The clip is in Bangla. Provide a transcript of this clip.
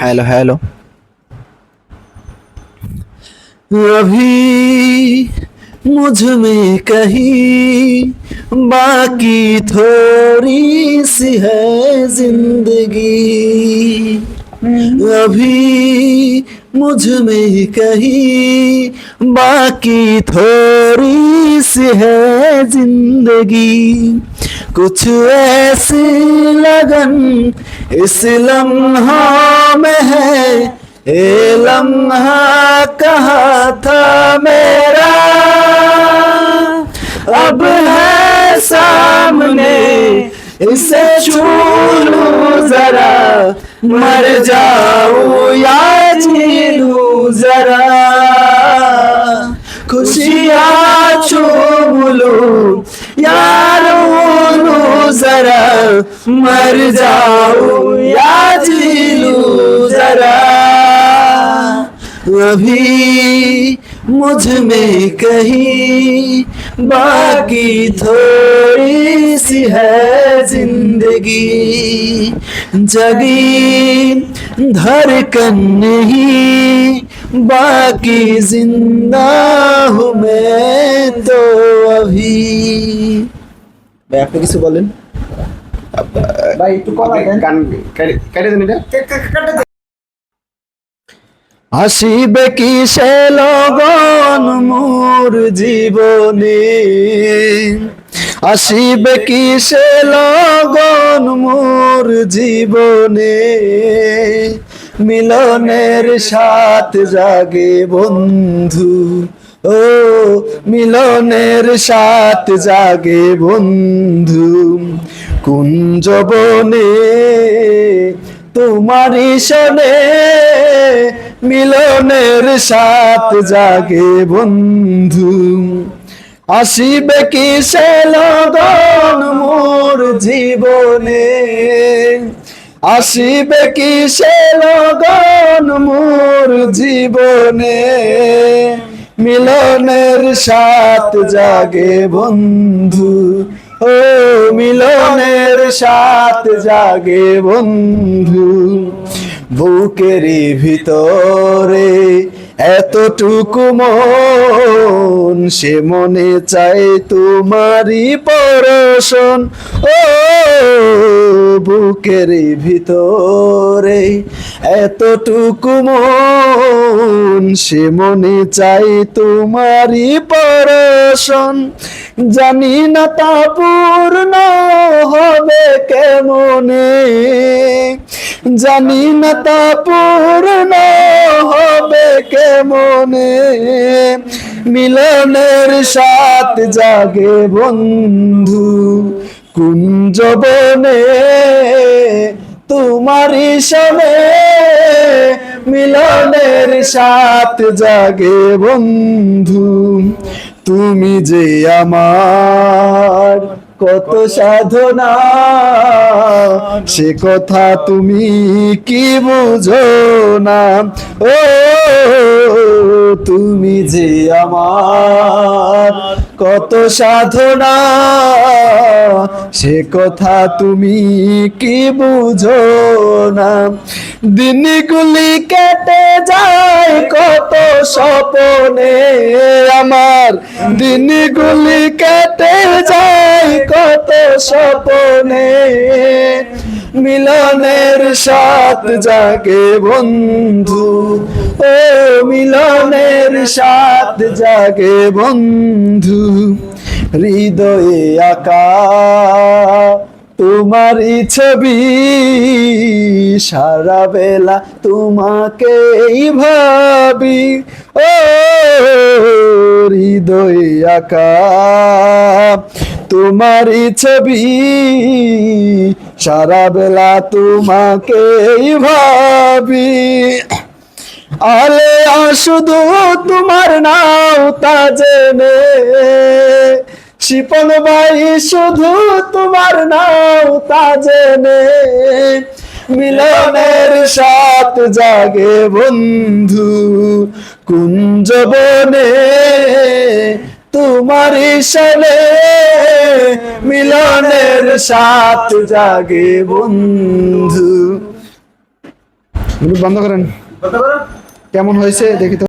हेलो हेलो अभी मुझमें कहीं बाकी थोड़ी सी है ज़िंदगी। अभी मुझमें कहीं बाकी थोड़ी सी है ज़िंदगी। कुछ ऐसी लगन इस लम्हा में है, ए लम्हा कहा था मेरा? अब है सामने, इसे छू लू जरा, मर जाऊ या मर जाऊं या जी लूं जरा अभी मुझ में कहीं बाकी थोड़ी सी है जिंदगी जगी धड़कन नहीं बाकी जिंदा हूँ मैं तो अभी ভাই আপনি কিছু বলেন ভাই একটু কমা দেন। গান কেটে- দেন এটা। কেটে দেন। আসিবে কি সে লগন মোর জীবনে? আসিবে কি সে লগন মোর জীবনে? মিলনের সাথ জাগে বন্ধু ও মিলনের সাথ জাগে বন্ধু। কুঞ্জবনে তোমারি শোনে মিলনের সাথ জাগে বন্ধু। আসিবে কি সে মোর জীবনে? আসিবে কি সে লগন মোর জীবনে? মিলনের সাথ জাগে বন্ধু। ও মিলনের সাথ জাগে বন্ধু, বুকের ভিতরে এতটুকু মন, সে মনে চায় তোমারই পরশন। ও বুকের ভিতরে এতটুকু মন, সে মনে চাই তোমারই পরশন। জানি না তা পূর্ণ হবে কেমনে। জানি না তা পূর্ণ হবে কেমনে। মিলনের সাথ জাগে বন্ধু কুঞ্জবনে শোনে মিলনের সাথ জাগে বন্ধু, তুমি যে আমার কত সাধনা, সে কথা তুমি কি বুঝো না? ও, তুমি যে আমার কত সাধনা, সে কথা তুমি কি বুঝো না? দিনগুলি কেটে যায়, কত স্বপনে আমার। দিনগুলি কেটে যায়, কত স্বপনে মিলনের সাথ জাগে বন্ধু। ও মিলনের সাথ জাগে বন্ধু, হৃদয়ে আকা তোমারই ছবি সারা বেলা তোমাকেই ভাবি। ও হৃদয়ে আকা তোমারই ছবি সারা বেলা তোমাকেই ভাবি। আলে শুধু তোমার নাও তা জেনে। শিপন ভাই শুধু তোমার নাও তা জেনে। মিলনের সাথ জাগে বন্ধু কুঞ্জবনে তোমার সলে মিলনের সাথ জাগে বন্ধু। বন্ধ করেন। বন্ধ করো কেমন হয়েছে দেখি তো।